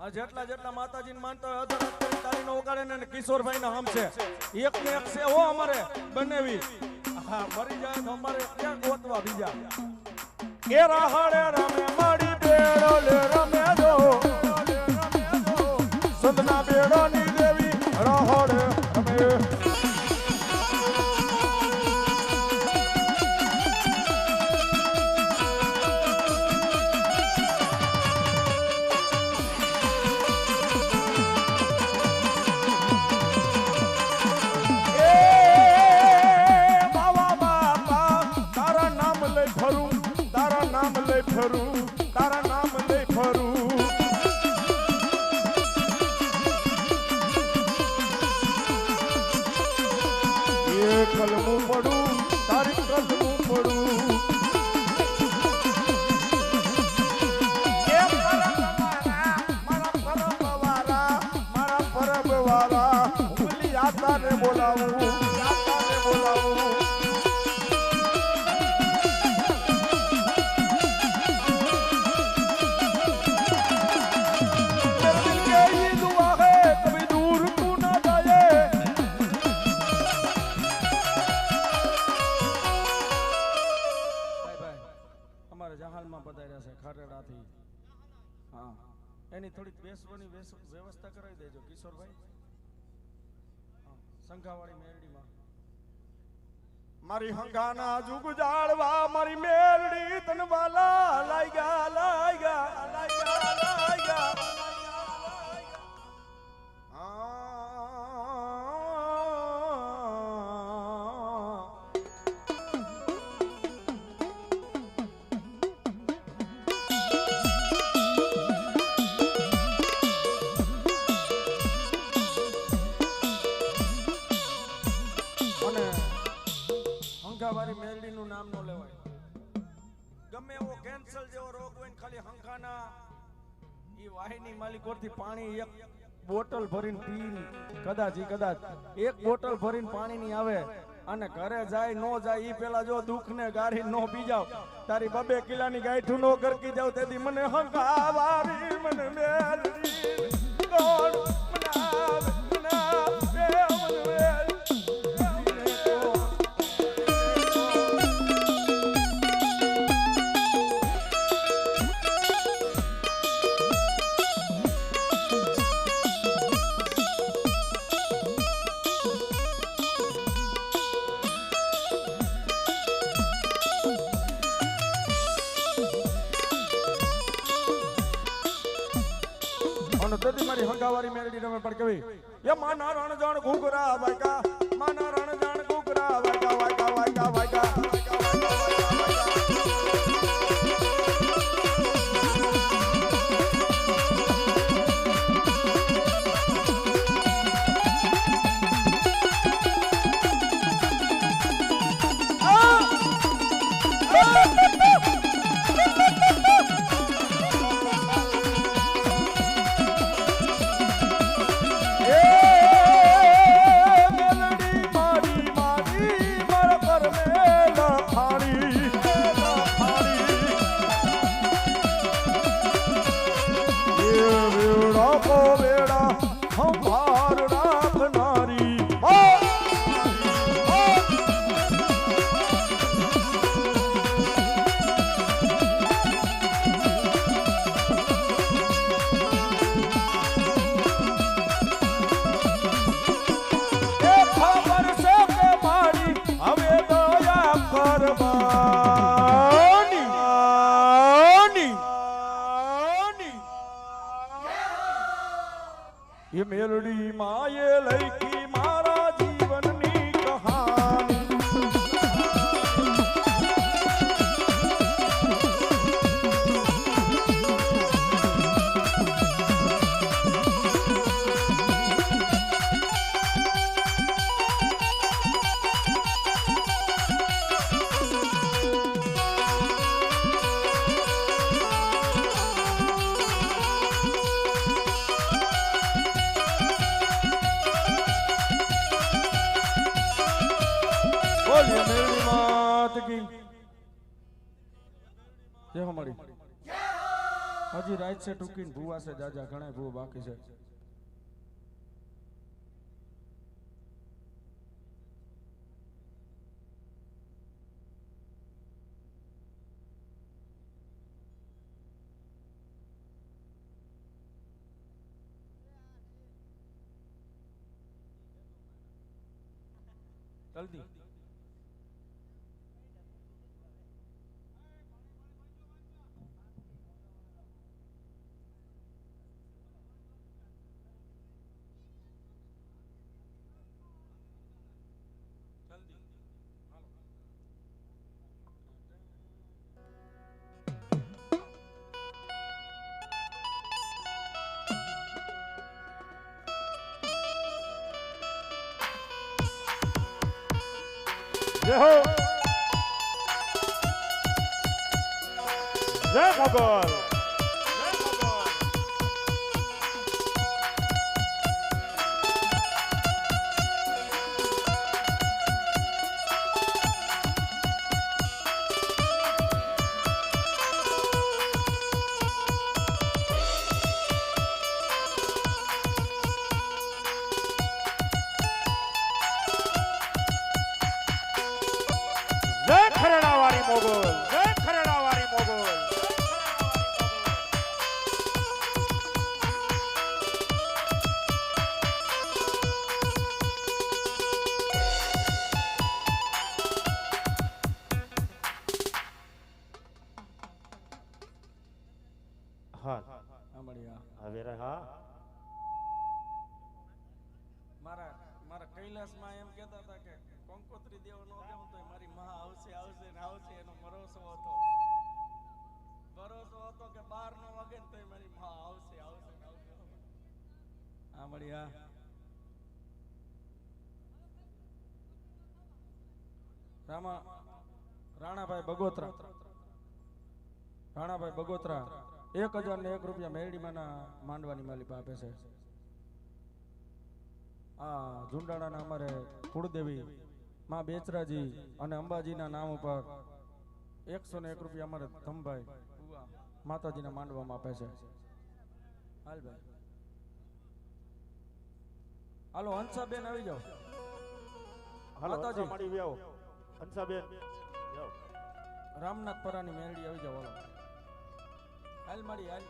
આ જેટલા જેટલા માતાજીને માનતા હોય અધર કરી તાલીનો ઉગાડે ને કિશોરભાઈ નો હમ છે. એક ને એક છે હો અમારે બનેવી. હા, મરી જાય તો અમારે ક્યાં ગોતવા બીજા? કે રાહડે રમે માડી બેડો લે, રમે દો. સંતના બેડો ખારેડાથી. હા. એની થોડીક બેસવાની વેસ- વ્યવસ્થા કરાવી દેજો કિશોરભાઈ. સંઘાવાળી મેરડીમાં. મારી હંગાના જુગ જાળવા મારી મેરડી તનવાલા લાગ્યા લાગ્યા લાગ્યા લાગ્યા. ઈ માલિક માલિકોરથી પાણી એક બોટલ ભરીને પીને કદાચ કદાચ એક બોટલ ભરીને પાણીની આવે અને ઘરે જાય, નો જાય, ઈ પેલા જો દુઃખ ને ગારી નો પી જાવ તારી બબે કિલ્લાની ગાંઠું નો ગરકી જાવ, તેથી મને હંકાવાળી મને મેલડી અને તેથી મારી હંગાવારી મેલડી રમે પણ કવી એ માના રણ જાણ ઘૂઘરા વાયકા માના રણ વેડા કો વેડા સંભાર રાખનારી ખબર છે કે મારી હવે દયા કરવાની મેલડી માએ લખી હજી રાત છે ટૂંકીને ભૂવા છે જાજા ઘણા ભૂવા બાકી છે. જલ્દી. જય જય મોગલ આ રામા રાણાભાઈ બગોત્રા રાણાભાઈ બગોત્રા એક હજાર ને એક રૂપિયા મેરડીમાંના માંડવાની માલિક આપે છે આ ઝુંડાણાના અમારે કુળદેવી માં બેચરાજી અને અંબાજીના નામ ઉપર એકસો ને એક રૂપિયા અમારે ધમભાઈ, માતાજીના માંડવામાં આપે છે. હાલ ભાઈ. હાલો હંસાબેન આવી જાઓ. હાલો માતાજી. મળી માડી વ્યાવો. હંસાબેન. રામનાથ પરાની મેરડી આવી જાઓ હાલો. હાલ મારી હાલ.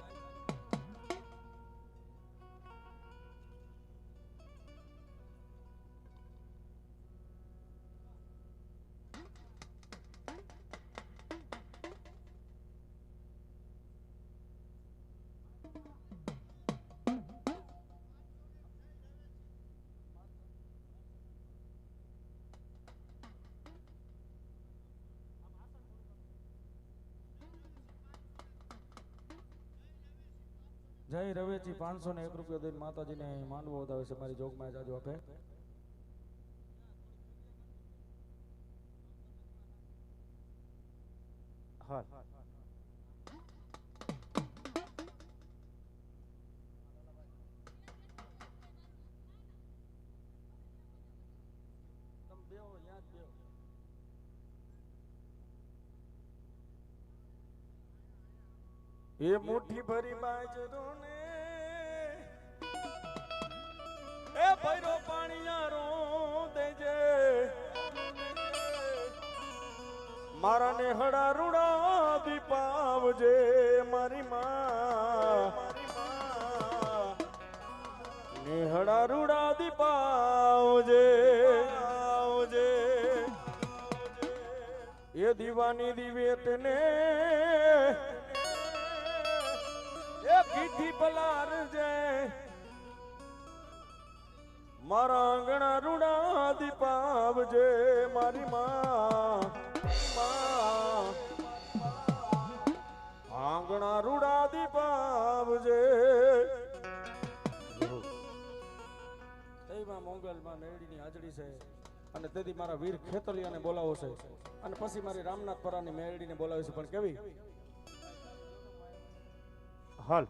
જય રવેજી પાંચસો ને એક રૂપિયા દઈને માતાજીને માંડવો વધાવે છે. મારી જોગમાં જાજુ આપે. હા એ મુઠ્ઠી ભરી બાજરો ને એ ભૈરો પાણીયારો દેજે. મારા ને હડા રૂડા દીપાવજે મારી માં. નેહડા રૂડા દીપાવજે આવજે એ દીવાની દિવેત ને કીધી પલારજે મારા આંગણા રૂડા દીપાવજે મારી માં આંગણા રૂડા દીપાવજે એમાં મોંગલમાં મેરડીની હાજરી છે અને તેથી મારા વીર ખેતલિયાને બોલાવો છે. અને પછી મારી રામનાથ પરાની મેરડીને બોલાવે છે. પણ કેવી? હાલ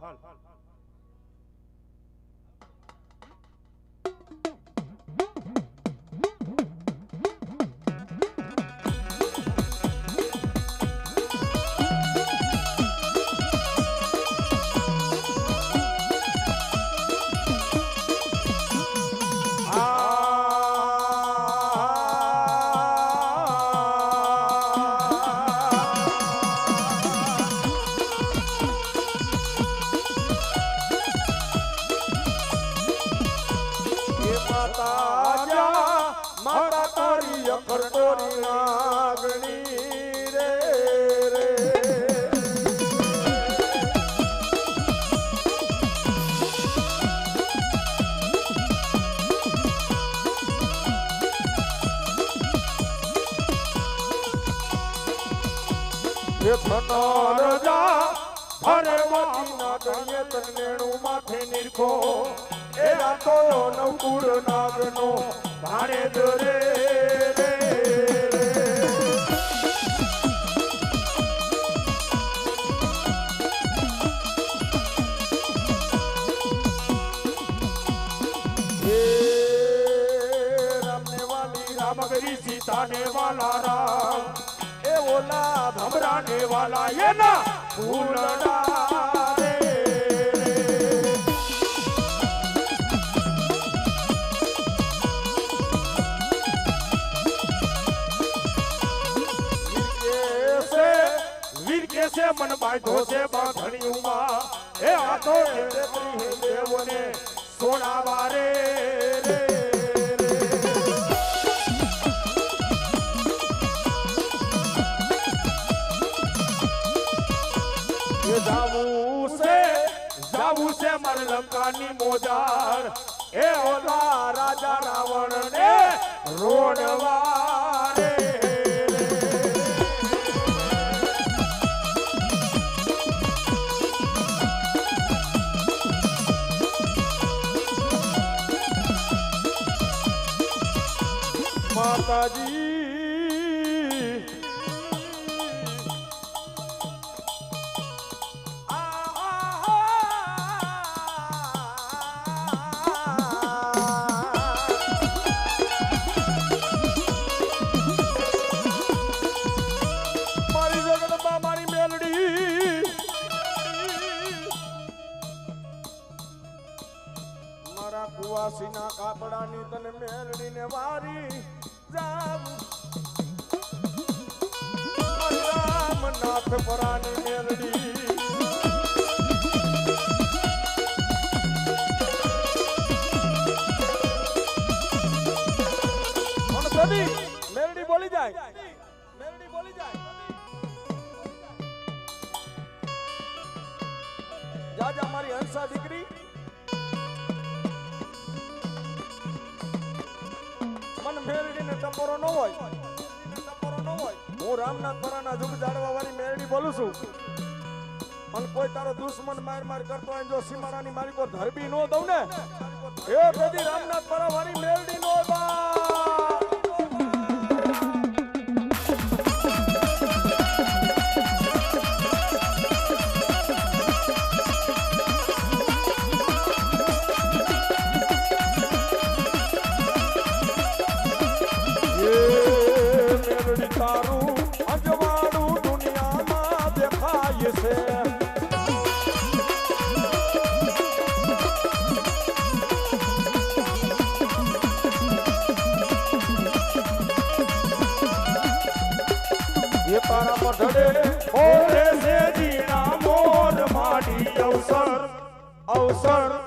નિરખો એ રાતો નવકુળ નાગનો ભાડે દરે રામ ગરી સીતા ને વાલા રામ એ ઓલા ભમરા ને વાલા એના વીર કેસે વીર મન બાંધો છે બાંધણીઓમાં. એ આ તો દેવને સોનાવા રે. લંકાની મોજાર. એ ઓલા રાજા રાવણ ને રોડવા માતાજી મારા કુવાસીના કાપડાની તને મેલડીને વારી જાવ. રામનાથ પરાની મેળડી મેલડી બોલી જાય. મેલડી બોલી જાય. જા જા મારી હંસા દીકરી ટપોરો ન હોય. હું રામનાથ પરાના જુગ જાડવા વાળી મેલડી બોલું છું. અને કોઈ તારો દુશ્મન માર માર કરતો હોય જો સીમાડાની મારી પર ધરબી નો દઉં ને? એ બધી રામનાથ પરા વાળી મેલડી નો બા એ તારા મઢડે ઓરે માડી અવસર. અવસર